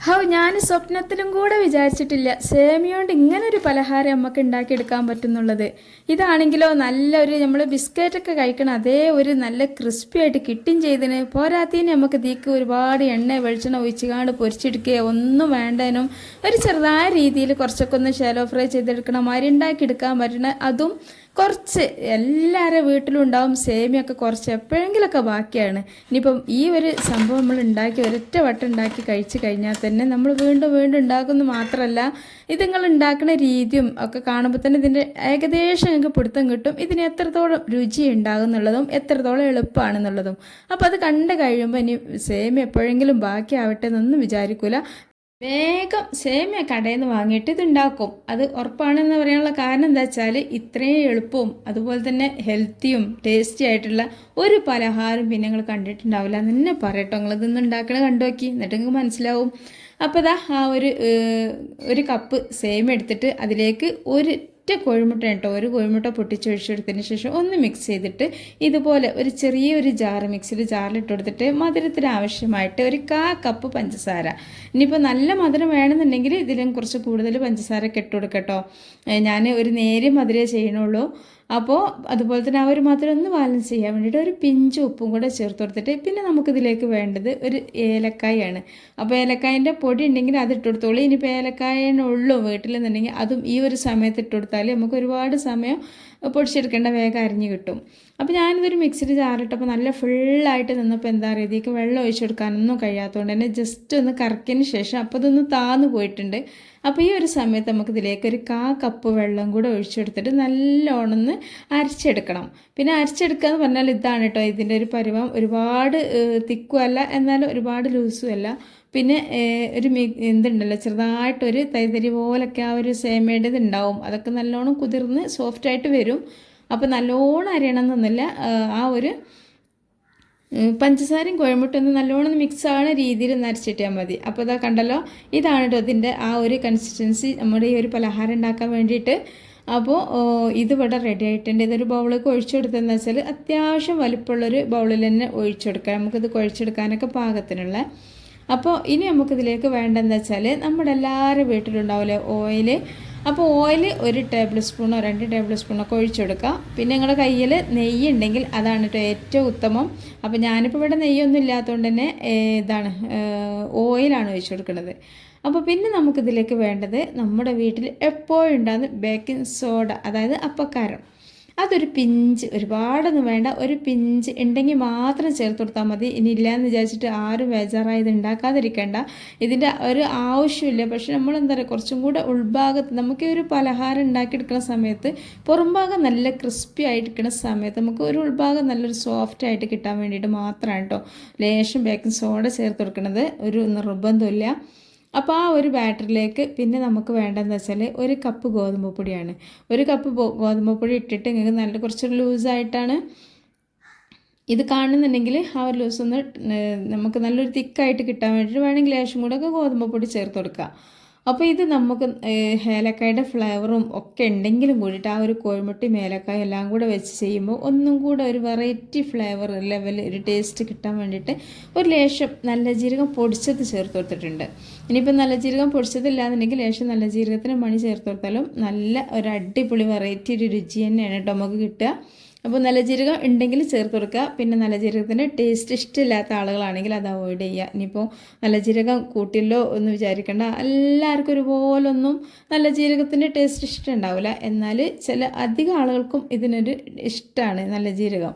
How ഞാൻ സ്വപ്നത്തിലും കൂടെ വിചാരിച്ചിട്ടില്ല. സേമിയോണ്ട് ഇങ്ങനൊരു പലഹാരം നമുക്ക് ഉണ്ടാക്കിയെടുക്കാൻ പറ്റുന്നുള്ളത്. ഇതാണെങ്കിലോ നല്ലൊരു നമ്മൾ ബിസ്ക്കറ്റ് ഒക്കെ കഴിക്കണം അതേ ഒരു നല്ല ക്രിസ്പി ആയിട്ട് കിട്ടും ചെയ്തിന് പോരാത്തതിന് നമുക്ക് തീക്ക് ഒരുപാട് എണ്ണ വെളിച്ചെണ്ണ ഒഴിച്ചുകാണ്ട് പൊരിച്ചെടുക്കുകയോ ഒന്നും വേണ്ടതിനും ഒരു ചെറുതായ രീതിയിൽ കുറച്ചൊക്കെ ഒന്ന് ഷാലോ ഫ്രൈ ചെയ്തെടുക്കണം മാതിരി ഉണ്ടാക്കിയെടുക്കാൻ പറ്റണ അതും കുറച്ച് എല്ലാവരുടെ വീട്ടിലും ഉണ്ടാവും സേമിയൊക്കെ കുറച്ച് എപ്പോഴെങ്കിലൊക്കെ ബാക്കിയാണ്. ഇനിയിപ്പം ഈ ഒരു സംഭവം നമ്മൾ ഉണ്ടാക്കി ഒരൊറ്റ വട്ടം ഉണ്ടാക്കി കഴിച്ചു കഴിഞ്ഞാൽ തന്നെ നമ്മൾ വീണ്ടും വീണ്ടും ഉണ്ടാക്കുന്നു മാത്രമല്ല ഇത് നിങ്ങൾ ഉണ്ടാക്കുന്ന രീതിയും ഒക്കെ കാണുമ്പോൾ തന്നെ ഇതിന്റെ ഏകദേശം നിങ്ങൾക്ക് പിടുത്തം കിട്ടും. ഇതിന് എത്രത്തോളം രുചി ഉണ്ടാകുന്നുള്ളതും എത്രത്തോളം എളുപ്പമാണെന്നുള്ളതും. അപ്പോൾ അത് കണ്ട് കഴിയുമ്പോൾ ഇനി സേമിയ എപ്പോഴെങ്കിലും ബാക്കിയാവട്ടെ എന്നൊന്നും വിചാരിക്കൂല. വേഗം സേമിയ കടയിൽ നിന്ന് വാങ്ങിയിട്ട് ഇത് ഉണ്ടാക്കും അത് ഉറപ്പാണെന്ന് പറയാനുള്ള കാരണം എന്താ വെച്ചാൽ ഇത്രയും എളുപ്പവും അതുപോലെ തന്നെ ഹെൽത്തിയും ടേസ്റ്റി ആയിട്ടുള്ള ഒരു പലഹാരം പിന്നെ നിങ്ങൾ കണ്ടിട്ടുണ്ടാവില്ല എന്ന് തന്നെ പറയട്ടോ നിങ്ങൾ ഇതൊന്നും ഉണ്ടാക്കണ കണ്ടു നോക്കി. എന്നിട്ട് നിങ്ങൾക്ക് മനസ്സിലാവും. അപ്പോൾ ഇതാ ആ ഒരു ഒരു കപ്പ് സേമിയ എടുത്തിട്ട് അതിലേക്ക് ഒരു ഒറ്റ കോഴിമുട്ട കേട്ടോ. ഒരു കോഴിമുട്ട പൊട്ടിച്ചൊഴിച്ചെടുത്തതിന് ശേഷം ഒന്ന് മിക്സ് ചെയ്തിട്ട് ഇതുപോലെ ഒരു ചെറിയൊരു ജാറ് മിക്സിയിൽ ജാറിലിട്ട് കൊടുത്തിട്ട് മധുരത്തിന് ആവശ്യമായിട്ട് ഒരു കാ കപ്പ് പഞ്ചസാര. ഇനിയിപ്പോൾ നല്ല മധുരം വേണമെന്നുണ്ടെങ്കിൽ ഇതിലും കുറച്ച് കൂടുതൽ പഞ്ചസാര കെട്ടുകൊടുക്കട്ടോ ഞാൻ ഒരു നേരിയ മധുരമേ ചെയ്യണുള്ളൂ അപ്പോൾ അതുപോലെ തന്നെ ആ ഒരു ഒന്ന് ബാലൻസ് ചെയ്യാൻ വേണ്ടിയിട്ട് ഒരു പിഞ്ച് ഉപ്പും കൂടെ ചേർത്ത് കൊടുത്തിട്ട് പിന്നെ നമുക്കിതിലേക്ക് വേണ്ടത് ഒരു ഏലക്കായാണ്. അപ്പോൾ ഏലക്കായന്റെ പൊടി ഉണ്ടെങ്കിൽ അത് ഇട്ട് കൊടുത്തോളൂ. ഇനിയിപ്പോൾ ഏലക്കായനുള്ളൂ വീട്ടിലെന്നുണ്ടെങ്കിൽ അതും ഈ ഒരു സമയത്ത് ഇട്ട് കൊടുത്താൽ നമുക്ക് ഒരുപാട് സമയം പൊടിച്ചെടുക്കേണ്ട വേഗം അരിഞ്ഞ് കിട്ടും. അപ്പോൾ ഞാനിതൊരു മിക്സിയിൽ ചാറിട്ടപ്പോൾ നല്ല ഫുള്ളായിട്ട് നിന്നപ്പോൾ എന്താ പറയുക ഇതിലേക്ക് വെള്ളം ഒഴിച്ചു കൊടുക്കാനൊന്നും കഴിയാത്തതുകൊണ്ട് തന്നെ ജസ്റ്റ് ഒന്ന് കറക്കിയതിന് ശേഷം അപ്പോൾ ഇതൊന്ന് താന്നു പോയിട്ടുണ്ട്. അപ്പോൾ ഈ ഒരു സമയത്ത് നമുക്ക് ഇതിലേക്ക് ഒരു കാ കപ്പ് വെള്ളം കൂടെ ഒഴിച്ചെടുത്തിട്ട് നല്ലോണം ഒന്ന് അരച്ചെടുക്കണം. പിന്നെ അരച്ചെടുക്കുക എന്ന് പറഞ്ഞാൽ ഇതാണ് കേട്ടോ ഇതിന്റെ ഒരു പരുവം. ഒരുപാട് തിക്കുമല്ല എന്നാലും ഒരുപാട് ലൂസുമല്ല പിന്നെ ഒരു മി എന്തുണ്ടല്ലോ ചെറുതായിട്ടൊരു തൈതരി പോലൊക്കെ ആ ഒരു സേമയുടേത് ഉണ്ടാവും അതൊക്കെ നല്ലോണം കുതിർന്ന് സോഫ്റ്റായിട്ട് വരും. അപ്പോൾ നല്ലോണം അരിയണം എന്നൊന്നുമില്ല ആ ഒരു പഞ്ചസാരയും കുഴമ്പിട്ടൊന്ന് നല്ലോണം മിക്സ് ആവുന്ന രീതിയിൽ ഒന്ന് അരച്ചിട്ടാൽ മതി. അപ്പോൾ ഇതാ കണ്ടല്ലോ ഇതാണ് കേട്ടോ ഇതിന്റെ ആ ഒരു കൺസിസ്റ്റൻസി നമ്മുടെ ഈ ഒരു പലഹാരം ഉണ്ടാക്കാൻ വേണ്ടിയിട്ട്. അപ്പോൾ ഇതിവിടെ റെഡി ആയിട്ടുണ്ട്. ഇതൊരു ബൗളിലേക്ക് ഒഴിച്ചെടുത്തതെന്ന് വെച്ചാൽ അത്യാവശ്യം വലിപ്പമുള്ളൊരു ബൗളിൽ തന്നെ ഒഴിച്ചെടുക്കാം. നമുക്കിത് കുഴച്ചെടുക്കാനൊക്കെ പാകത്തിനുള്ള അപ്പോൾ ഇനി നമുക്കിതിലേക്ക് വേണ്ടതെന്ന് വെച്ചാൽ നമ്മുടെ എല്ലാവരും വീട്ടിലുണ്ടാവില്ലേ ഓയിൽ അപ്പോൾ ഓയിൽ ഒരു ടേബിൾ സ്പൂണോ രണ്ട് ടേബിൾ സ്പൂണോ ഒക്കെ ഒഴിച്ചെടുക്കുക പിന്നെ നിങ്ങളുടെ കയ്യിൽ നെയ്യ് ഉണ്ടെങ്കിൽ അതാണ് കേട്ടോ ഏറ്റവും ഉത്തമം. അപ്പോൾ ഞാനിപ്പോൾ ഇവിടെ നെയ്യൊന്നും ഇല്ലാത്തതുകൊണ്ട് തന്നെ ഇതാണ് ഓയിലാണ് ഒഴിച്ചു കൊടുക്കുന്നത്. അപ്പോൾ പിന്നെ നമുക്കിതിലേക്ക് വേണ്ടത് നമ്മുടെ വീട്ടിൽ എപ്പോഴും ഉണ്ടാകുന്ന ബേക്കിംഗ് സോഡ അതായത് അപ്പക്കാരം. അതൊരു പിഞ്ച് ഒരുപാടൊന്നും വേണ്ട. ഒരു പിഞ്ച് ഉണ്ടെങ്കിൽ മാത്രം ചേർത്ത് കൊടുത്താൽ മതി. ഇനി ഇല്ലയെന്ന് വിചാരിച്ചിട്ട് ആരും ബേജാറായി ഇത് ഉണ്ടാക്കാതിരിക്കേണ്ട. ഇതിന്റെ ഒരു ആവശ്യമില്ല. പക്ഷെ നമ്മൾ എന്താ പറയുക കുറച്ചും കൂടെ ഉൾഭാഗത്ത് നമുക്ക് ഒരു പലഹാരം ഉണ്ടാക്കിയെടുക്കുന്ന സമയത്ത് പുറംഭാഗം നല്ല ക്രിസ്പി ആയിട്ടിരിക്കുന്ന സമയത്ത് നമുക്ക് ഒരു ഉൾഭാഗം നല്ലൊരു സോഫ്റ്റ് ആയിട്ട് കിട്ടാൻ വേണ്ടിയിട്ട് മാത്രമാണ് കേട്ടോ. ലേശം ബേക്കിംഗ് സോഡ ചേർത്ത് കൊടുക്കുന്നത്. ഒരു നിർബന്ധമില്ല. അപ്പോൾ ആ ഒരു ബാറ്ററിലേക്ക് പിന്നെ നമുക്ക് വേണ്ടതെന്ന് വെച്ചാൽ ഒരു കപ്പ് ഗോതമ്പ് പൊടിയാണ്. ഒരു കപ്പ് ഗോതമ്പ് പൊടി ഇട്ടിട്ട് നിങ്ങൾക്ക് നല്ല കുറച്ച് ലൂസായിട്ടാണ് ഇത് കാണുന്നുണ്ടെങ്കിൽ ആ ഒരു ലൂസ് ഒന്ന് നമുക്ക് നല്ലൊരു തിക്കായിട്ട് കിട്ടാൻ വേണ്ടിയിട്ട് വേണമെങ്കിൽ ലേശം കൂടെ ഒക്കെ ഗോതമ്പ് പൊടി ചേർത്ത് കൊടുക്കുക അപ്പോൾ ഇത് നമുക്ക് ഏലക്കായുടെ ഫ്ലേവറും ഒക്കെ ഉണ്ടെങ്കിലും കൂടിയിട്ട് ആ ഒരു കോഴിമുട്ടയും ഏലക്കായും എല്ലാം കൂടെ വെച്ച് ചെയ്യുമ്പോൾ ഒന്നും കൂടെ ഒരു വെറൈറ്റി ഫ്ലേവർ ലെവൽ ഒരു ടേസ്റ്റ് കിട്ടാൻ വേണ്ടിയിട്ട് ഒരു ലേശം നല്ല ജീരകം പൊടിച്ചത് ചേർത്ത് കൊടുത്തിട്ടുണ്ട്. ഇനിയിപ്പോൾ നല്ല ജീരകം പൊടിച്ചതില്ലാന്നുണ്ടെങ്കിൽ ലേശം നല്ല ജീരകത്തിന് മണി ചേർത്ത് കൊടുത്താലും നല്ല ഒരു അടിപൊളി വെറൈറ്റി ഒരു രുചി തന്നെയാണ് കേട്ടോ നമുക്ക് കിട്ടുക. അപ്പോൾ നല്ല ജീരകം ഉണ്ടെങ്കിൽ ചേർത്ത് കൊടുക്കുക. പിന്നെ നല്ല ജീരകത്തിന്റെ ടേസ്റ്റ് ഇഷ്ടമില്ലാത്ത ആളുകളാണെങ്കിൽ അത് അവോയ്ഡ് ചെയ്യുക. ഇനിയിപ്പോൾ നല്ല ജീരകം കൂട്ടില്ലോ എന്ന് വിചാരിക്കേണ്ട. എല്ലാവർക്കും ഒരുപോലൊന്നും നല്ല ജീരകത്തിന്റെ ടേസ്റ്റ് ഇഷ്ടമുണ്ടാവില്ല. എന്നാൽ ചില അധികം ആളുകൾക്കും ഇതിനൊരു ഇഷ്ടമാണ് നല്ല ജീരകം.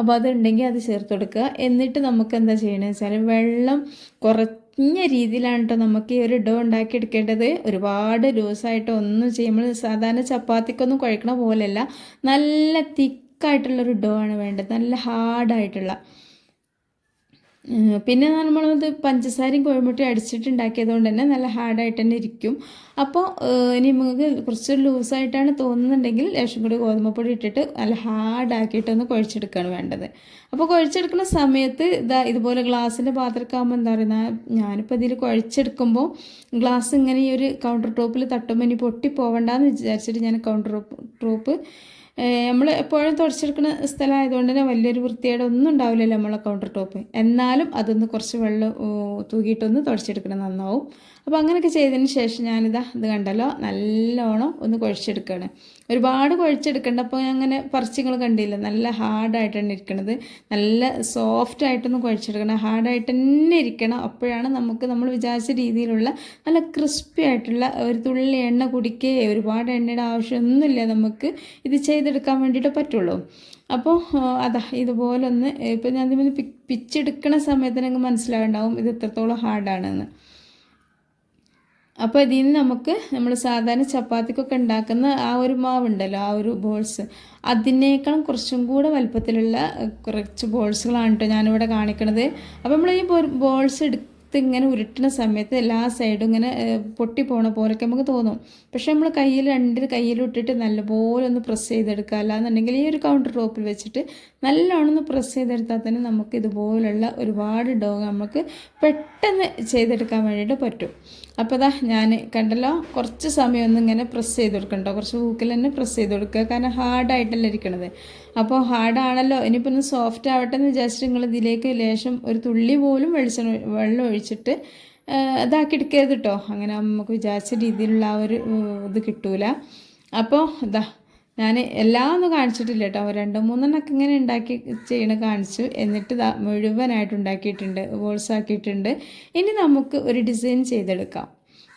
അപ്പോൾ അതുണ്ടെങ്കിൽ അത് ചേർത്ത് കൊടുക്കുക. എന്നിട്ട് നമുക്ക് എന്താ ചെയ്യണമെന്ന് വെച്ചാൽ വെള്ളം കുറഞ്ഞ രീതിയിലാണ് കേട്ടോ നമുക്ക് ഈ ഒരു ഡോ ഉണ്ടാക്കിയെടുക്കേണ്ടത്. ഒരുപാട് ലൂസായിട്ട് ഒന്നും ചെയ്യുമ്പോൾ സാധാരണ ചപ്പാത്തിക്കൊന്നും കുഴക്കണ പോലെയല്ല. നല്ല തിക്കായിട്ടുള്ളൊരു ഡോ ആണ് വേണ്ടത്. നല്ല ഹാർഡായിട്ടുള്ള പിന്നെ നമ്മളത് പഞ്ചസാരയും കോഴിമുട്ടയും അടിച്ചിട്ടുണ്ടാക്കിയതുകൊണ്ട് തന്നെ നല്ല ഹാർഡായിട്ട് തന്നെ ഇരിക്കും. അപ്പോൾ ഇനി നമുക്ക് കുറച്ച് ലൂസായിട്ടാണ് തോന്നുന്നുണ്ടെങ്കിൽ ലേശം കൂടി ഗോതമ്പപ്പൊടി ഇട്ടിട്ട് നല്ല ഹാർഡാക്കിയിട്ടൊന്ന് കുഴച്ചെടുക്കുകയാണ് വേണ്ടത്. അപ്പോൾ കുഴച്ചെടുക്കുന്ന സമയത്ത് ഇതാ ഇതുപോലെ ഗ്ലാസിന്റെ പാത്രമൊക്കെ ആകുമ്പോൾ എന്താ പറയുക ഞാനിപ്പോൾ ഇതിൽ കുഴച്ചെടുക്കുമ്പോൾ ഗ്ലാസ് ഇങ്ങനെ ഈ ഒരു കൗണ്ടർ ടോപ്പിൽ തട്ടുമ്പോൾ ഇനി പൊട്ടി പോകണ്ടെന്ന് വിചാരിച്ചിട്ട് ഞാൻ കൗണ്ടർ ടോപ്പ് നമ്മൾ എപ്പോഴും തുടച്ചെടുക്കുന്ന സ്ഥലമായതുകൊണ്ട് തന്നെ വലിയൊരു വൃത്തിയുടെ ഒന്നും ഉണ്ടാവില്ലല്ലോ നമ്മളെ കൗണ്ടർ ടോപ്പ് എന്നാലും അതൊന്ന് കുറച്ച് വെള്ളം തൂക്കിയിട്ടൊന്ന് തുടച്ചെടുക്കണം. നന്നാവും. അപ്പോൾ അങ്ങനെയൊക്കെ ചെയ്തതിന് ശേഷം ഞാനിതാ ഇത് കണ്ടല്ലോ നല്ലോണം ഒന്ന് കുഴച്ചെടുക്കുകയാണ് ഒരുപാട് കുഴച്ചെടുക്കേണ്ട അപ്പോൾ അങ്ങനെ പറിച്ചുകൾ കണ്ടില്ല നല്ല ഹാർഡായിട്ടാണ് ഇരിക്കണത്. നല്ല സോഫ്റ്റ് ആയിട്ടൊന്നും കുഴച്ചെടുക്കണം. ഹാർഡായിട്ട് തന്നെ ഇരിക്കണം. അപ്പോഴാണ് നമുക്ക് നമ്മൾ വിചാരിച്ച രീതിയിലുള്ള നല്ല ക്രിസ്പി ആയിട്ടുള്ള ഒരു തുള്ളി എണ്ണ കുടിക്കേ. ഒരുപാട് എണ്ണയുടെ ആവശ്യമൊന്നുമില്ല നമുക്ക്. ഇത് ചെയ്തെടുക്കാൻ വേണ്ടിയിട്ട് പറ്റുള്ളൂ. അപ്പോൾ അതാ ഇതുപോലൊന്ന് ഇപ്പം ഞാൻ പിച്ചെടുക്കണ സമയത്ത് നിങ്ങൾക്ക് മനസ്സിലാവുണ്ടാവും ഇത് എത്രത്തോളം ഹാർഡാണെന്ന് അപ്പോൾ ഇതിൽ നിന്ന് നമുക്ക് നമ്മൾ സാധാരണ ചപ്പാത്തിക്കൊക്കെ ഉണ്ടാക്കുന്ന ആ ഒരു മാവുണ്ടല്ലോ ആ ഒരു ബോൾസ് അതിനേക്കാളും കുറച്ചും കൂടെ വലുപ്പത്തിലുള്ള കുറച്ച് ബോൾസുകളാണ് കേട്ടോ ഞാനിവിടെ കാണിക്കണത്. അപ്പോൾ നമ്മൾ ഈ ബോൾസ് എടുത്ത് ഇങ്ങനെ ഉരുട്ടുന്ന സമയത്ത് എല്ലാ സൈഡും ഇങ്ങനെ പൊട്ടി പോണ പോലൊക്കെ നമുക്ക് തോന്നും. പക്ഷെ നമ്മൾ കയ്യിൽ രണ്ട് കയ്യിൽ ഇട്ടിട്ട് നല്ലപോലെ ഒന്ന് പ്രസ് ചെയ്തെടുക്കുക. അല്ലാന്നുണ്ടെങ്കിൽ ഈ ഒരു കൗണ്ടർ ടോപ്പിൽ വെച്ചിട്ട് നല്ലോണം ഒന്ന് പ്രസ് ചെയ്തെടുത്താൽ തന്നെ നമുക്ക് ഇതുപോലുള്ള ഒരുപാട് ഡോഗ് നമുക്ക് പെട്ടെന്ന് ചെയ്തെടുക്കാൻ വേണ്ടിയിട്ട് പറ്റും. അപ്പോൾ ദാ ഞാൻ കണ്ടല്ലോ കുറച്ച് സമയം ഒന്ന് ഇങ്ങനെ പ്രസ് ചെയ്ത് കൊടുക്കണ്ടോ? കുറച്ച് ഊക്കിൽ തന്നെ പ്രസ് ചെയ്ത് കൊടുക്കുക. കാരണം ഹാർഡായിട്ടല്ല ഇരിക്കണത്. അപ്പോൾ ഹാർഡാണല്ലോ ഇനിയിപ്പോൾ ഒന്ന് സോഫ്റ്റ് ആവട്ടെ എന്ന് വിചാരിച്ചിട്ട് നിങ്ങൾ ഇതിലേക്ക് ലേശം ഒരു തുള്ളി പോലും വെളിച്ചെണ്ണ വെള്ളം ഒഴിച്ചിട്ട് ഇതാക്കി എടുക്കരുത് കേട്ടോ അങ്ങനെ നമുക്ക് വിചാരിച്ച രീതിയിലുള്ള ആ ഒരു ഇത് കിട്ടൂല. അപ്പോൾ ഇതാ ഞാൻ എല്ലാം ഒന്നും കാണിച്ചിട്ടില്ല കേട്ടോ രണ്ട് മൂന്നെണ്ണൊക്കെ ഇങ്ങനെ ഉണ്ടാക്കി ചെയ്യണ കാണിച്ചു. എന്നിട്ട് മുഴുവനായിട്ട് ഉണ്ടാക്കിയിട്ടുണ്ട് ബോൾസ് ആക്കിയിട്ടുണ്ട് ഇനി നമുക്ക് ഒരു ഡിസൈൻ ചെയ്തെടുക്കാം.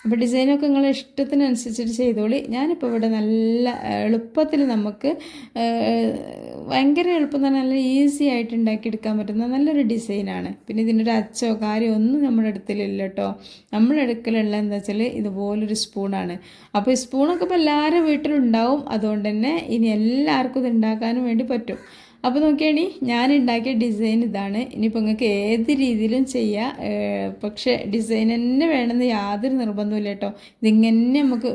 അപ്പോൾ ഡിസൈനൊക്കെ നിങ്ങൾ ഇഷ്ടത്തിനനുസരിച്ചിട്ട് ചെയ്തോളി. ഞാനിപ്പോൾ ഇവിടെ നല്ല എളുപ്പത്തിൽ നമുക്ക് ഭയങ്കര എളുപ്പം തന്നെ നല്ല ഈസി ആയിട്ട് ഉണ്ടാക്കിയെടുക്കാൻ പറ്റുന്ന നല്ലൊരു ഡിസൈനാണ്. പിന്നെ ഇതിന്റെ ഒരു അച്ചോ കാര്യമോ ഒന്നും നമ്മുടെ അടുത്തിലില്ല കേട്ടോ നമ്മുടെ അടുക്കലുള്ള എന്താ വെച്ചാൽ ഇതുപോലൊരു സ്പൂണാണ്. അപ്പോൾ ഈ സ്പൂണൊക്കെ ഇപ്പോൾ എല്ലാവരുടെ വീട്ടിലുണ്ടാവും. അതുകൊണ്ട് തന്നെ ഇനി എല്ലാവർക്കും ഇത് ഉണ്ടാക്കാനും വേണ്ടി പറ്റും. അപ്പോൾ നോക്കിയാണി ഞാൻ ഉണ്ടാക്കിയ ഡിസൈൻ ഇതാണ്. ഇനിയിപ്പോൾ നിങ്ങൾക്ക് ഏത് രീതിയിലും ചെയ്യാം. പക്ഷേ ഡിസൈൻ തന്നെ വേണമെന്ന് യാതൊരു നിർബന്ധമില്ല കേട്ടോ ഇതിങ്ങനെ നമുക്ക്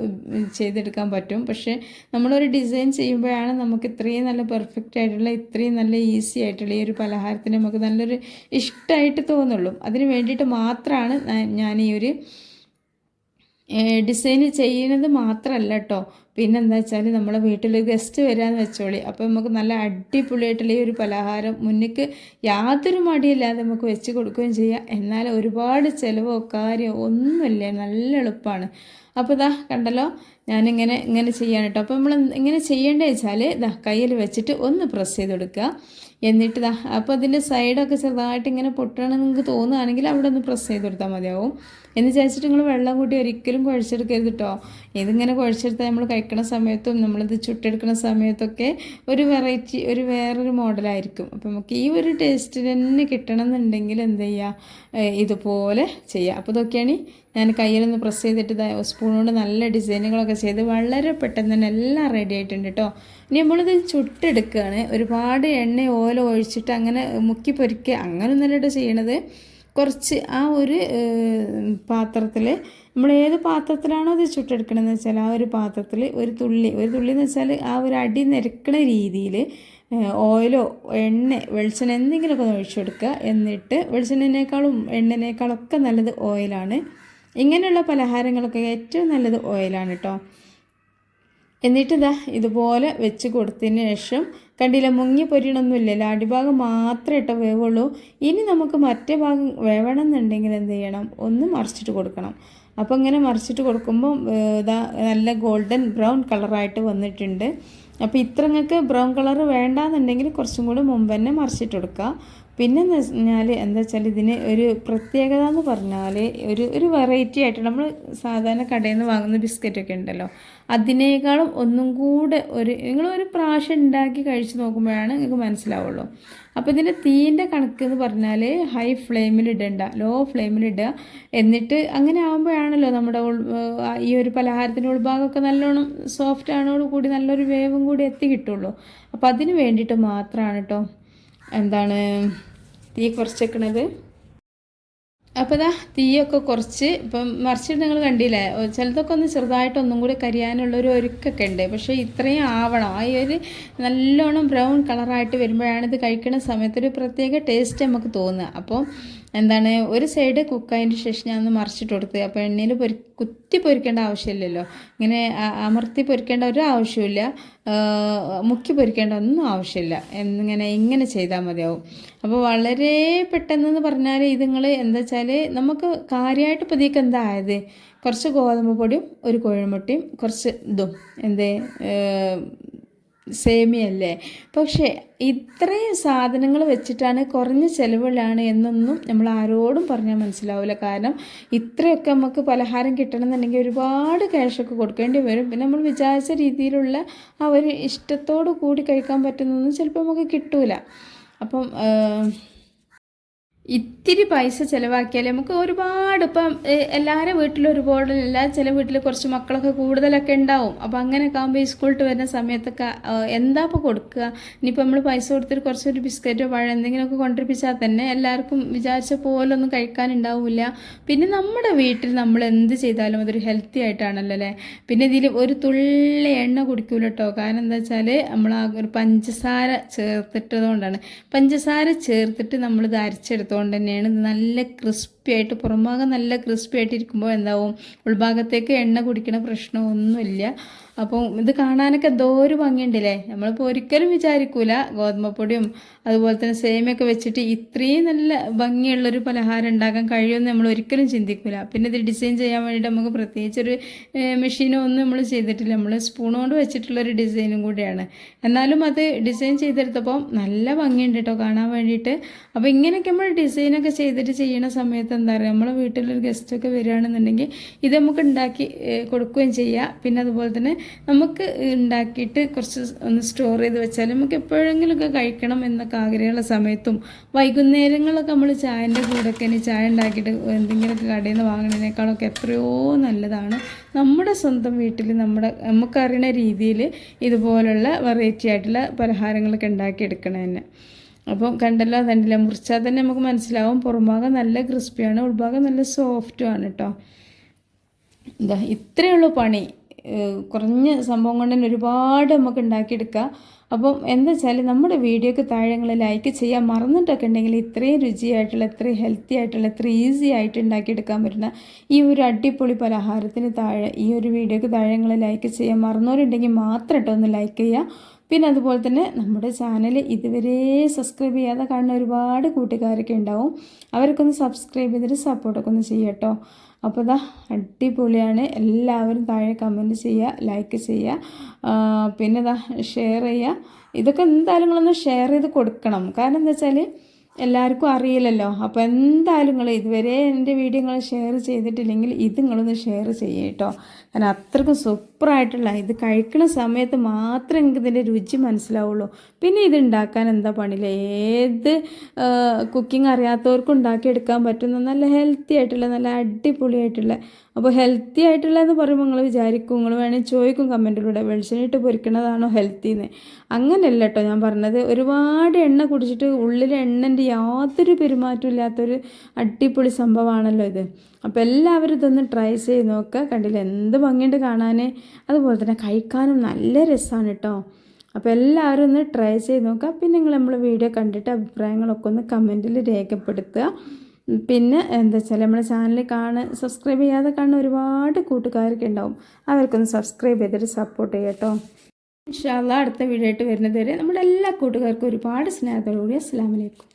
ചെയ്തെടുക്കാൻ പറ്റും. പക്ഷേ നമ്മളൊരു ഡിസൈൻ ചെയ്യുമ്പോഴാണ് നമുക്ക് ഇത്രയും നല്ല പെർഫെക്റ്റ് ആയിട്ടുള്ള ഇത്രയും നല്ല ഈസി ആയിട്ടുള്ള ഈ ഒരു പലഹാരത്തിന് നമുക്ക് നല്ലൊരു ഇഷ്ടമായിട്ട് തോന്നുള്ളൂ. അതിന് വേണ്ടിയിട്ട് മാത്രമാണ് ഞാൻ ഈ ഒരു ഡിസൈൻ ചെയ്യുന്നത് മാത്രമല്ല കേട്ടോ പിന്നെ എന്താ വെച്ചാൽ നമ്മളെ വീട്ടിൽ ഗസ്റ്റ് വരാമെന്ന് വെച്ചോളി. അപ്പോൾ നമുക്ക് നല്ല അടിപൊളിയായിട്ടുള്ള ഈ ഒരു പലഹാരം മുന്നിക്ക് യാതൊരു മടിയില്ലാതെ നമുക്ക് വെച്ച് കൊടുക്കുകയും ചെയ്യാം. എന്നാൽ ഒരുപാട് ചിലവോ കാര്യമോ ഒന്നുമില്ല. നല്ല എളുപ്പമാണ്. അപ്പോൾ ഇതാ കണ്ടല്ലോ ഞാനിങ്ങനെ ഇങ്ങനെ ചെയ്യാൻ കേട്ടോ അപ്പോൾ നമ്മൾ ഇങ്ങനെ ചെയ്യേണ്ടത് വെച്ചാൽ ഇതാ കയ്യിൽ വെച്ചിട്ട് ഒന്ന് പ്രസ് ചെയ്ത് കൊടുക്കുക എന്നിട്ട് ഇതാ അപ്പോൾ അതിന്റെ സൈഡൊക്കെ ചെറുതായിട്ട് ഇങ്ങനെ പൊട്ടണമെന്ന് നിങ്ങൾക്ക് തോന്നുകയാണെങ്കിൽ അവിടെ ഒന്ന് പ്രസ് ചെയ്ത് കൊടുത്താൽ മതിയാവും. എന്ന് വിചാരിച്ചിട്ട് നിങ്ങൾ വെള്ളം കൂട്ടി ഒരിക്കലും കുഴച്ചെടുക്കരുത് കേട്ടോ ഇതിങ്ങനെ കുഴച്ചെടുത്താൽ നമ്മൾ കഴിക്കണ സമയത്തും നമ്മളിത് ചുട്ടെടുക്കുന്ന സമയത്തൊക്കെ ഒരു വെറൈറ്റി ഒരു വേറൊരു മോഡലായിരിക്കും അപ്പോൾ നമുക്ക് ഈ ഒരു ടേസ്റ്റ് തന്നെ കിട്ടണം എന്നുണ്ടെങ്കിൽ എന്ത് ചെയ്യുക ഇതുപോലെ ചെയ്യുക അപ്പോൾ ഇതൊക്കെയാണ് ഞാൻ കയ്യിലൊന്ന് പ്രസ് ചെയ്തിട്ട് സ്പൂണുകൊണ്ട് നല്ല ഡിസൈനുകളൊക്കെ ചെയ്ത് വളരെ പെട്ടെന്ന് തന്നെ എല്ലാം റെഡി ആയിട്ടുണ്ട് കേട്ടോ ഇനി നമ്മളിത് ചുട്ടെടുക്കുകയാണ് ഒരുപാട് എണ്ണ ഓല ഒഴിച്ചിട്ട് അങ്ങനെ മുക്കി പൊരിക്കുക അങ്ങനെ ഒന്നല്ല ചെയ്യണത്. കുറച്ച് ആ ഒരു പാത്രത്തിൽ നമ്മൾ ഏത് പാത്രത്തിലാണോ ഇത് ചുട്ടെടുക്കണമെന്ന് വെച്ചാൽ ആ ഒരു പാത്രത്തിൽ ഒരു തുള്ളി. ഒരു തുള്ളി എന്ന് വെച്ചാൽ ആ ഒരു അടി നിരക്കണ രീതിയിൽ ഓയിലോ എണ്ണ വെളിച്ചെണ്ണ എന്തെങ്കിലുമൊക്കെ ഒന്ന് ഒഴിച്ചു കൊടുക്കുക എന്നിട്ട് വെളിച്ചെണ്ണേക്കാളും എണ്ണനേക്കാളൊക്കെ നല്ലത് ഓയിലാണ് ഇങ്ങനെയുള്ള പലഹാരങ്ങളൊക്കെ ഏറ്റവും നല്ലത് ഓയിലാണ് കേട്ടോ എന്നിട്ട് ഇതാ ഇതുപോലെ വെച്ച് കൊടുത്തതിന് ശേഷം കണ്ടില്ല മുങ്ങി പൊരിയണമൊന്നുമില്ലല്ലോ അടിഭാഗം മാത്രമേ ഇട്ട വേവുള്ളൂ. ഇനി നമുക്ക് മറ്റേ ഭാഗം വേവണം എന്നുണ്ടെങ്കിൽ എന്ത് ചെയ്യണം? ഒന്ന് മറിച്ചിട്ട് കൊടുക്കണം. അപ്പോൾ ഇങ്ങനെ മറിച്ചിട്ട് കൊടുക്കുമ്പോൾ ഇതാ നല്ല ഗോൾഡൻ ബ്രൗൺ കളറായിട്ട് വന്നിട്ടുണ്ട്. അപ്പോൾ ഇത്ര നിങ്ങൾക്ക് ബ്രൗൺ കളർ വേണ്ടാന്നുണ്ടെങ്കിൽ കുറച്ചും കൂടി മുമ്പ് തന്നെ മറിച്ചിട്ട് കൊടുക്കുക. പിന്നെ എന്ന് വെച്ചാൽ എന്താ വെച്ചാൽ ഇതിന് ഒരു പ്രത്യേകത എന്ന് പറഞ്ഞാൽ ഒരു ഒരു വെറൈറ്റി ആയിട്ട് നമ്മൾ സാധാരണ കടയിൽ നിന്ന് വാങ്ങുന്ന ബിസ്ക്കറ്റൊക്കെ ഉണ്ടല്ലോ. അതിനേക്കാളും ഒന്നും കൂടെ ഒരു നിങ്ങൾ ഒരു പ്രാവശ്യം ഉണ്ടാക്കി കഴിച്ച് നോക്കുമ്പോഴാണ് നിങ്ങൾക്ക് മനസ്സിലാവുള്ളൂ. അപ്പോൾ ഇതിന്റെ തീന്റെ കണക്ക് എന്ന് പറഞ്ഞാൽ ഹൈ ഫ്ലെയിമിൽ ഇടണ്ട ലോ ഫ്ലെയിമിൽ ഇടുക. എന്നിട്ട് അങ്ങനെ ആകുമ്പോഴാണല്ലോ നമ്മുടെ ഈ ഒരു പലഹാരത്തിന്റെ ഉൾഭാഗമൊക്കെ നല്ലോണം സോഫ്റ്റ് ആണോട് കൂടി നല്ലൊരു വേവും കൂടി എത്തി കിട്ടുള്ളൂ. അപ്പോൾ അതിന് വേണ്ടിയിട്ട് മാത്രമാണ് കേട്ടോ എന്താണ് തീ കുറച്ചേക്കണത്? അപ്പോൾ ഇതാ തീയൊക്കെ കുറച്ച് ഇപ്പം മറിച്ചിട്ട് നിങ്ങൾ കണ്ടില്ലേ? ചിലതൊക്കെ ഒന്ന് ചെറുതായിട്ട് ഒന്നും കൂടി കരിയാനുള്ള ഒരു ഒരുക്കൊക്കെ ഉണ്ട്. പക്ഷേ ഇത്രയും ആവണം. ആ ഒരു നല്ലോണം ബ്രൗൺ കളറായിട്ട് വരുമ്പോഴാണ് ഇത് കഴിക്കുന്ന സമയത്ത് ഒരു പ്രത്യേക ടേസ്റ്റ് നമുക്ക് തോന്നുക. അപ്പോൾ എന്താണ് ഒരു സൈഡ് കുക്കായതിന്റെ ശേഷം ഞാൻ ഒന്ന് മറിച്ചിട്ട് കൊടുത്ത് അപ്പോൾ എണ്ണയിൽ പൊരി കുത്തി പൊരിക്കേണ്ട ആവശ്യമില്ലല്ലോ. ഇങ്ങനെ അമർത്തി പൊരിക്കേണ്ട ഒരു ആവശ്യമില്ല മുക്കി പൊരിക്കേണ്ട ഒന്നും ആവശ്യമില്ല. എന്നിങ്ങനെ ഇങ്ങനെ ചെയ്താൽ മതിയാവും. അപ്പോൾ വളരെ പെട്ടെന്ന് പറഞ്ഞാൽ നിങ്ങൾ എന്താ വെച്ചാൽ നമുക്ക് കാര്യമായിട്ട് ഇപ്പോൾ എന്തായത് കുറച്ച് ഗോതമ്പ് പൊടിയും ഒരു കോഴിമുട്ടയും കുറച്ച് ഇതും. എന്തേ? സേമിയല്ലേ? പക്ഷേ ഇത്രയും സാധനങ്ങൾ വെച്ചിട്ടാണ് കുറഞ്ഞ ചിലവിലാണ് എന്നൊന്നും നമ്മൾ ആരോടും പറഞ്ഞാൽ മനസ്സിലാവില്ല. കാരണം ഇത്രയൊക്കെ നമുക്ക് പലഹാരം കിട്ടണമെന്നുണ്ടെങ്കിൽ ഒരുപാട് ക്യാഷൊക്കെ കൊടുക്കേണ്ടി വരും. പിന്നെ നമ്മൾ വിചാരിച്ച രീതിയിലുള്ള ആ ഒരു ഇഷ്ടത്തോടു കൂടി കഴിക്കാൻ പറ്റുന്നൊന്നും ചിലപ്പോൾ നമുക്ക് കിട്ടൂല. അപ്പം ഇത്തിരി പൈസ ചിലവാക്കിയാൽ നമുക്ക് ഒരുപാട് ഇപ്പം എല്ലാവരും വീട്ടിലും ഒരുപാടല്ല ചില വീട്ടിൽ കുറച്ച് മക്കളൊക്കെ കൂടുതലൊക്കെ ഉണ്ടാവും. അപ്പം അങ്ങനെയൊക്കെ ആകുമ്പോൾ ഈ സ്കൂളിട്ട് വരുന്ന സമയത്തൊക്കെ എന്താ ഇപ്പോൾ കൊടുക്കുക ഇനിയിപ്പോൾ നമ്മൾ പൈസ കൊടുത്തിട്ട് കുറച്ചൊരു ബിസ്ക്കറ്റോ പഴം എന്തെങ്കിലുമൊക്കെ കൊണ്ടിരിപ്പിച്ചാൽ തന്നെ എല്ലാവർക്കും വിചാരിച്ച പോലൊന്നും കഴിക്കാനുണ്ടാവില്ല പിന്നെ നമ്മുടെ വീട്ടിൽ നമ്മൾ എന്ത് ചെയ്താലും അതൊരു ഹെൽത്തി ആയിട്ടാണല്ലോ അല്ലേ? പിന്നെ ഇതിൽ ഒരു തുള്ളി എണ്ണ കുടിക്കൂല കേട്ടോ കാരണം എന്താ വെച്ചാൽ നമ്മൾ ആ ഒരു പഞ്ചസാര ചേർത്തിട്ടതുകൊണ്ടാണ്. പഞ്ചസാര ചേർത്തിട്ട് നമ്മളിത് അരച്ചെടുത്തുകൊണ്ട് തന്നെയാണ് നല്ല ക്രിസ്പി ആയിട്ട് പുറംഭാഗം നല്ല ക്രിസ്പി ആയിട്ടിരിക്കുമ്പോൾ എന്താവും? ഉൾഭാഗത്തേക്ക് എണ്ണ കുടിക്കണ പ്രശ്നമൊന്നുമില്ല. അപ്പം ഇത് കാണാനൊക്കെ എന്തോ ഒരു ഭംഗിയുണ്ടല്ലേ? നമ്മളിപ്പോൾ ഒരിക്കലും വിചാരിക്കൂല ഗോതമ്പൊടിയും അതുപോലെ തന്നെ സേമിയൊക്കെ വെച്ചിട്ട് ഇത്രയും നല്ല ഭംഗിയുള്ളൊരു പലഹാരം ഉണ്ടാക്കാൻ കഴിയുമെന്ന് നമ്മൾ ഒരിക്കലും ചിന്തിക്കൂല. പിന്നെ ഇത് ഡിസൈൻ ചെയ്യാൻ വേണ്ടിയിട്ട് നമുക്ക് പ്രത്യേകിച്ചൊരു മെഷീനോ ഒന്നും നമ്മൾ ചെയ്തിട്ടില്ല. നമ്മൾ സ്പൂൺ കൊണ്ട് വെച്ചിട്ടുള്ളൊരു ഡിസൈനും കൂടിയാണ്. എന്നാലും അത് ഡിസൈൻ ചെയ്തെടുത്തപ്പോൾ നല്ല ഭംഗിയുണ്ട് കേട്ടോ കാണാൻ വേണ്ടിയിട്ട്. അപ്പോൾ ഇങ്ങനെയൊക്കെ നമ്മൾ ഡിസൈനൊക്കെ ചെയ്തിട്ട് ചെയ്യണ സമയത്ത് എന്താ പറയുക നമ്മളെ വീട്ടിലൊരു ഗസ്റ്റൊക്കെ വരികയാണെന്നുണ്ടെങ്കിൽ ഇത് നമുക്ക് ഉണ്ടാക്കി കൊടുക്കുകയും ചെയ്യാം. പിന്നെ അതുപോലെ തന്നെ നമുക്ക് ഉണ്ടാക്കിയിട്ട് കുറച്ച് ഒന്ന് സ്റ്റോർ ചെയ്ത് വെച്ചാൽ നമുക്ക് എപ്പോഴെങ്കിലുമൊക്കെ കഴിക്കണം എന്നൊക്കെ ആഗ്രഹമുള്ള സമയത്തും വൈകുന്നേരങ്ങളൊക്കെ നമ്മൾ ചായന്റെ കൂടെയൊക്കെ ഇനി ചായ ഉണ്ടാക്കിയിട്ട് എന്തെങ്കിലുമൊക്കെ കടയിൽ നിന്ന് വാങ്ങുന്നതിനേക്കാളൊക്കെ എത്രയോ നല്ലതാണ്. നമ്മുടെ സ്വന്തം വീട്ടിൽ നമ്മുടെ നമുക്കറിയണ രീതിയിൽ ഇതുപോലുള്ള വെറൈറ്റി ആയിട്ടുള്ള പലഹാരങ്ങളൊക്കെ ഉണ്ടാക്കിയെടുക്കണം തന്നെ. അപ്പം കണ്ടല്ലോ കണ്ടില്ല? മുറിച്ചാൽ തന്നെ നമുക്ക് മനസ്സിലാവും. പുറംഭാഗം നല്ല ക്രിസ്പിയാണ് ഉൾഭാഗം നല്ല സോഫ്റ്റുമാണ് കേട്ടോ എന്താ ഇത്രയുള്ളൂ പണി. കുറഞ്ഞ സംഭവം കൊണ്ട് തന്നെ ഒരുപാട് നമുക്ക് ഉണ്ടാക്കിയെടുക്കാം. അപ്പം എന്താ വെച്ചാൽ നമ്മുടെ വീഡിയോക്ക് താഴെ നിങ്ങൾ ലൈക്ക് ചെയ്യാൻ മറന്നിട്ടൊക്കെ ഉണ്ടെങ്കിൽ ഇത്രയും രുചിയായിട്ടുള്ള ഇത്രയും ഹെൽത്തി ആയിട്ടുള്ള ഇത്ര ഈസി ആയിട്ട് ഉണ്ടാക്കിയെടുക്കാൻ പറ്റുന്ന ഈ ഒരു അടിപൊളി പലഹാരത്തിന് താഴെ ഈ ഒരു വീഡിയോക്ക് താഴെ നിങ്ങൾ ലൈക്ക് ചെയ്യാൻ മറന്നവരുണ്ടെങ്കിൽ മാത്രം കേട്ടോ ഒന്ന് ലൈക്ക് ചെയ്യുക പിന്നെ അതുപോലെ തന്നെ നമ്മുടെ ചാനൽ ഇതുവരെ സബ്സ്ക്രൈബ് ചെയ്യാതെ കാണുന്ന ഒരുപാട് കൂട്ടുകാരൊക്കെ ഉണ്ടാവും. അവർക്കൊന്ന് സബ്സ്ക്രൈബ് ചെയ്തിട്ട് സപ്പോർട്ടൊക്കെ ഒന്ന് ചെയ്യട്ടോ അപ്പോൾ ഇതാ അടിപൊളിയാണ്. എല്ലാവരും താഴെ കമന്റ് ചെയ്യുക ലൈക്ക് ചെയ്യുക പിന്നെ ഇതാ ഷെയർ ചെയ്യുക ഇതൊക്കെ എന്തായാലും നിങ്ങളൊന്ന് ഷെയർ ചെയ്ത് കൊടുക്കണം. കാരണം എന്താ വെച്ചാൽ എല്ലാവർക്കും അറിയില്ലല്ലോ. അപ്പോൾ എന്തായാലും നിങ്ങൾ ഇതുവരെ എന്റെ വീഡിയോ നിങ്ങൾ ഷെയർ ചെയ്തിട്ടില്ലെങ്കിൽ ഇത് നിങ്ങളൊന്ന് ഷെയർ ചെയ്യും കേട്ടോ കാരണം അത്രക്കും സൂപ്പറായിട്ടുള്ള ഇത് കഴിക്കുന്ന സമയത്ത് മാത്രമേ എനിക്ക് ഇതിന്റെ രുചി മനസ്സിലാവുള്ളൂ. പിന്നെ ഇത് ഉണ്ടാക്കാൻ എന്താ പണിയില്ല? ഏത് കുക്കിംഗ് അറിയാത്തവർക്കും ഉണ്ടാക്കിയെടുക്കാൻ പറ്റുന്ന നല്ല ഹെൽത്തി ആയിട്ടുള്ള നല്ല അടിപൊളിയായിട്ടുള്ള. അപ്പോൾ ഹെൽത്തി ആയിട്ടുള്ളതെന്ന് പറയുമ്പോൾ നിങ്ങൾ വിചാരിക്കും നിങ്ങൾ വേണമെങ്കിൽ ചോദിക്കും കമന്റിലൂടെ വെളിച്ചെണ്ണിട്ട് പൊരിക്കണതാണോ ഹെൽത്തി എന്ന് അങ്ങനെയല്ല കേട്ടോ ഞാൻ പറഞ്ഞത്. ഒരുപാട് എണ്ണ കുടിച്ചിട്ട് ഉള്ളിൽ എണ്ണന്റെ യാതൊരു പെരുമാറ്റം ഇല്ലാത്തൊരു അടിപൊളി സംഭവമാണല്ലോ ഇത്. അപ്പോൾ എല്ലാവരും ഇതൊന്ന് ട്രൈ ചെയ്ത് നോക്കുക കണ്ടില്ല? എന്ത് ഭംഗിയുണ്ട് കാണാൻ അതുപോലെ തന്നെ കഴിക്കാനും നല്ല രസമാണ് കേട്ടോ അപ്പോൾ എല്ലാവരും ഒന്ന് ട്രൈ ചെയ്ത് നോക്കുക പിന്നെ നിങ്ങൾ നമ്മൾ വീഡിയോ കണ്ടിട്ട് അഭിപ്രായങ്ങളൊക്കെ ഒന്ന് കമന്റിൽ രേഖപ്പെടുത്തുക. പിന്നെ എന്താ വെച്ചാൽ നമ്മുടെ ചാനൽ കാണാൻ സബ്സ്ക്രൈബ് ചെയ്യാതെ കാണുന്ന ഒരുപാട് കൂട്ടുകാരൊക്കെ ഉണ്ടാവും. അവർക്കൊന്ന് സബ്സ്ക്രൈബ് ചെയ്തിട്ട് സപ്പോർട്ട് ചെയ്യട്ടോ ഇൻഷാല്ല അടുത്ത വീഡിയോ ആയിട്ട് വരുന്നത് വരെ നമ്മുടെ എല്ലാ കൂട്ടുകാർക്കും ഒരുപാട് സ്നേഹത്തോടുകൂടി അസ്സാം വലൈക്കും